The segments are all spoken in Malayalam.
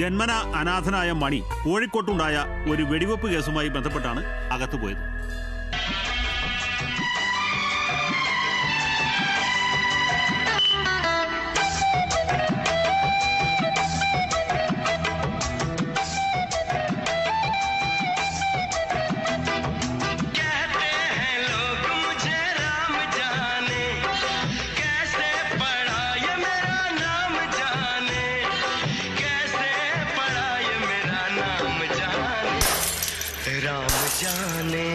ജന്മന അനാഥനായ മണി കോഴിക്കോട്ടുണ്ടായ ഒരു വെടിവെപ്പ് കേസുമായി ബന്ധപ്പെട്ടാണ് അകത്തു जाने,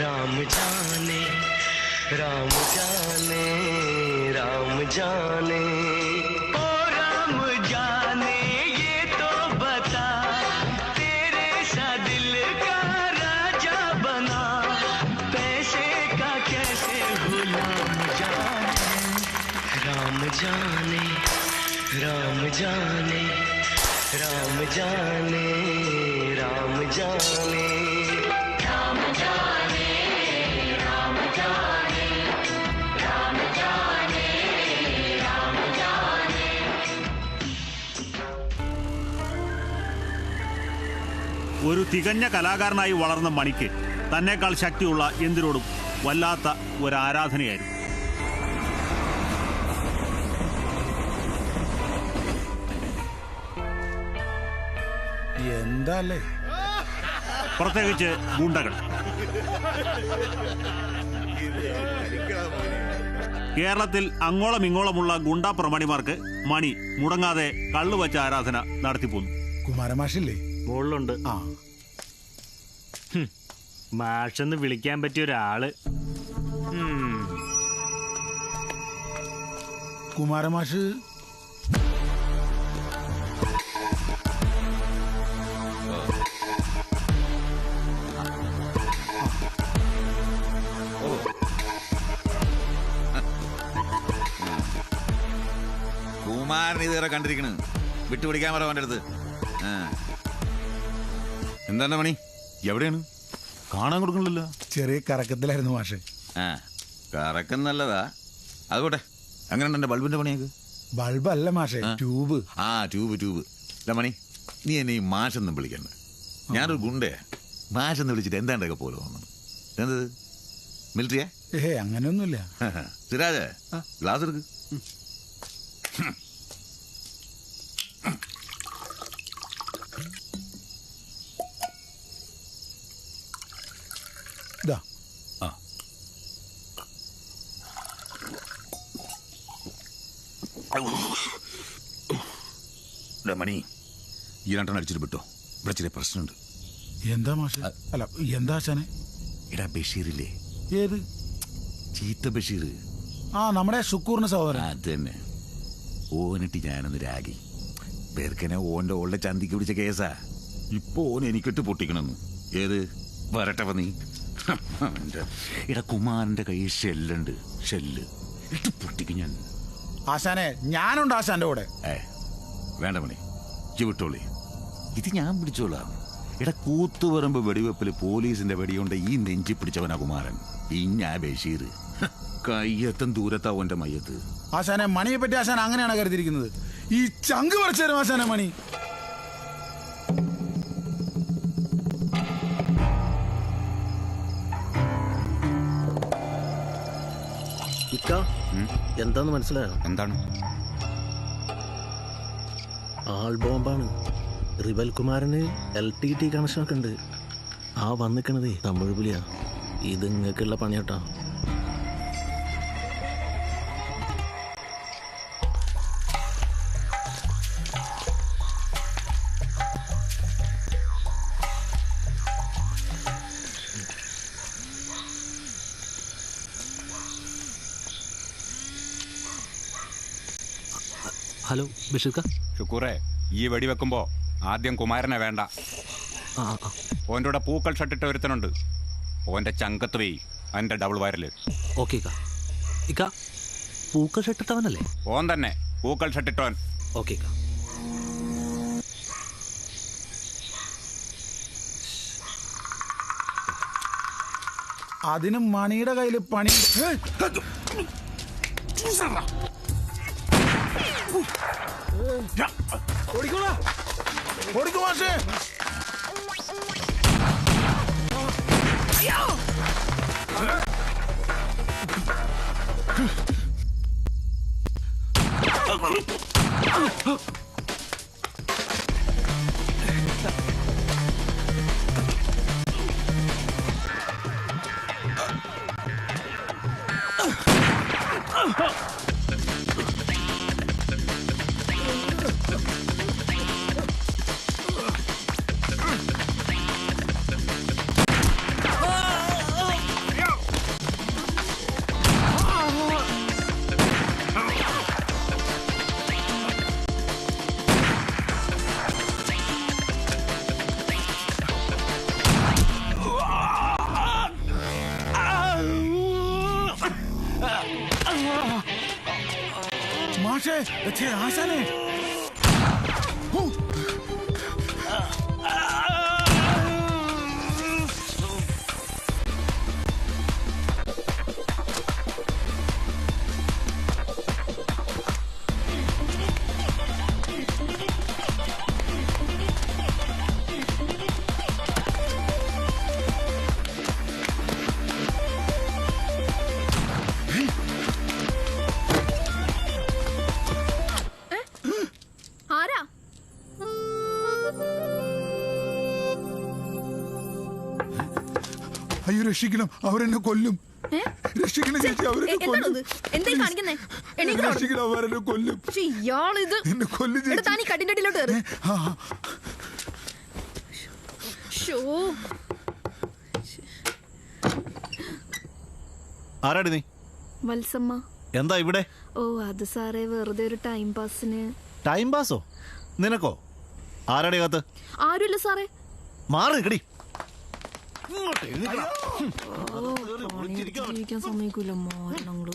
राम जाने राम जाने राम जाने। ओ राम जाने, ये तो बता, तेरे सा दिल का राजा बना, पैसे का कैसे जाने? राम जाने राम जाने राम जाने राम जाने। ഒരു തികഞ്ഞ കലാകാരനായി വളർന്ന മണിക്ക് തന്നെക്കാൾ ശക്തിയുള്ള എന്തിനോടും വല്ലാത്ത ഒരു ആരാധനയായിരുന്നു എന്താല്ലേ? പ്രത്യേകിച്ച് ഗുണ്ടകൾ. കേരളത്തിൽ അങ്ങോളം ഇങ്ങോളമുള്ള ഗുണ്ടാ പ്രമാണിമാർക്ക് മണി മുടങ്ങാതെ കള്ളുവച്ച ആരാധന നടത്തിപ്പോന്നു. കുമാരമാഷില്ലേ? മുകളിലുണ്ട്. ആ. മാഷെന്ന് വിളിക്കാൻ പറ്റിയ ഒരാൾ. കുമാരമാഷ് കുമാരൻ ഇതുവരെ കണ്ടിരിക്കണ്. വിട്ടുപിടിക്കാൻ പറ അവന്റെ അടുത്ത്. ആ. എന്താണ് മണി? എവിടെയാണ്? കാണാൻ കൊടുക്കണില്ലല്ലോ. ചെറിയ കറക്കത്തിലായിരുന്നു മാഷ്. ആ കറക്കം നല്ലതാ. അതുപോട്ടെ അങ്ങനെയുണ്ട് എന്റെ ബൾബിന്റെ പണിയൊക്കെ? ബൾബല്ല മാഷെ. ട്യൂബ്. ആ ട്യൂബ് ട്യൂബ്. അല്ല മണി നീ എന്നെ ഈ മാഷെന്നും വിളിക്കണ്ട. ഞാനൊരു ഗുണ്ടേ മാഷെന്ന് വിളിച്ചിട്ട് എന്താണ്ടൊക്കെ പോലെ തോന്നുന്നു എന്തത് മിലിറ്ററിയാ? ഏ അങ്ങനെയൊന്നുമില്ല. സിരാജ് ഗ്ലാസ് എടുക്ക് ഇതാ ഇല്ല, മണി ഈ രണ്ടെണ്ണം അടിച്ചിട്ട് വിട്ടോ. ഇവിടെ പ്രശ്നമുണ്ട്. എന്താ മാഷ? അല്ല എന്താ ആശാനെ? ഇടാ ബഷീറില്ലേ? ഏത്? ചീത്ത ബഷീർ ആ നമ്മുടെ ശുക്കൂറിന്റെ സഹോദരൻ. അത് തന്നെ ഓനിട്ട് ഞാനൊന്ന് രാഗി. പേർക്കനെ ഓന്റെ ഓളുടെ ചന്തിക്ക് പിടിച്ച കേസാ. ഇപ്പൊ ഓൻ എനിക്കിട്ട് പൊട്ടിക്കണമെന്ന് ഏത്? വരട്ടെ നീ. ഇട കുമാരന്റെ കയ്യിൽ ഷെല്ലുണ്ട്. ഷെല്ല്. ഇട്ട് പൊട്ടിക്കും ഞാൻ. ആശാനെ ഞാനുണ്ട് ആശാന്റെ കൂടെ. ഏ വേണ്ട മണി ചുവിട്ടോളി വിട്ടോളി. ഇത് ഞാൻ പിടിച്ചോളാം. ഇട കൂത്തുപറമ്പ് വെടിവെപ്പിൽ പോലീസിന്റെ വെടിയുണ്ട് ഈ നെഞ്ചി പിടിച്ചവനാ കുമാരൻ. ഈ ഞാൻ ബഷീർ. കയ്യത്തും കയ്യെത്തും ദൂരത്താ ഓന്റെ മയ്യത്ത്. ആശാനെ മണിയെ പറ്റി ആശാൻ അങ്ങനെയാണ് കരുതിയിരിക്കുന്നത്. ഈ ചങ്ക് പറിച്ചു തരും ആശാനെ മണി. ഇക്ക എന്താന്ന് മനസ്സിലായോ? എന്താണ്? ആൾ ബോംബാണ്. റിബൽ കുമാരന് എൽ ടി ടി കണക്ഷനൊക്കെ ഉണ്ട്. ആ വന്നിക്കണതേ തമിഴ് പുലിയാ. ഇത് നിങ്ങൾക്കുള്ള പണിയട്ടാ. ഹലോ ബഷീർക്ക ഷുക്കൂറെ ഈ വെടിവെക്കുമ്പോ ആദ്യം കുമാരനെ വേണ്ട. ഓന്റെ കൂടെ പൂക്കൾ ഷട്ടിട്ട് ഒരുത്തനുണ്ട്. ഓന്റെ ചങ്കത്ത് വെയ് അതിന്റെ ഡബിൾ വയറിൽ ഓക്കെ ഇക്ക. ഇക്ക പൂക്കൾ ഷട്ടിട്ടവനല്ലേ? ഓൻ തന്നെ പൂക്കൾ ഷട്ടിട്ടോൻ ഓക്കെ ഇക്ക. അതിന് മണിയുടെ കയ്യിൽ പണി や取り込ま取り込ませあっ。മാഷേ ഛേ, ആശാനെ ഹൂ. രക്ഷിക്കണം. അവരെന്നെ കൊല്ലും? രക്ഷിക്കണം ചേച്ചി അവരെന്നെ കൊല്ലും. എന്തായി കാണിക്കുന്നേ? രക്ഷിക്കണം അവരെന്നെ കൊല്ലും. ഇയാളിത്. എന്നെ കൊല്ലും ചേച്ചി. കട്ടിന്റെ അടിയിലോട്ട് കയറി. ഷോ ആരാടി നീ? വത്സമ്മ. എന്താ ഇവിടെ? ഓ അത് സാറേ വെറുതെ ഒരു ടൈം പാസിന് ടൈം പാസോ നിനക്കോ? ആരാടി അകത്ത്? ആരുമില്ല സാറേ. മാറി പണിയെടുത്ത് ജീവിക്കാൻ സമ്മതിക്കൂല മോരണങ്ങൾ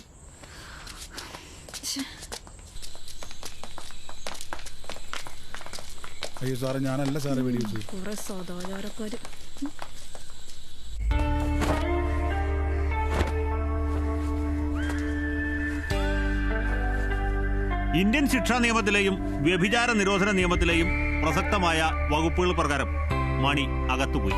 അയ്യോ സാറേ ഞാനല്ല സാറേ വെടിവെച്ചത് കുറെ സദാചാരക്കാര് ഇന്ത്യൻ ശിക്ഷാ നിയമത്തിലെയും വ്യഭിചാര നിരോധന നിയമത്തിലെയും പ്രസക്തമായ വകുപ്പുകൾ പ്രകാരം മണി അകത്തുപോയി.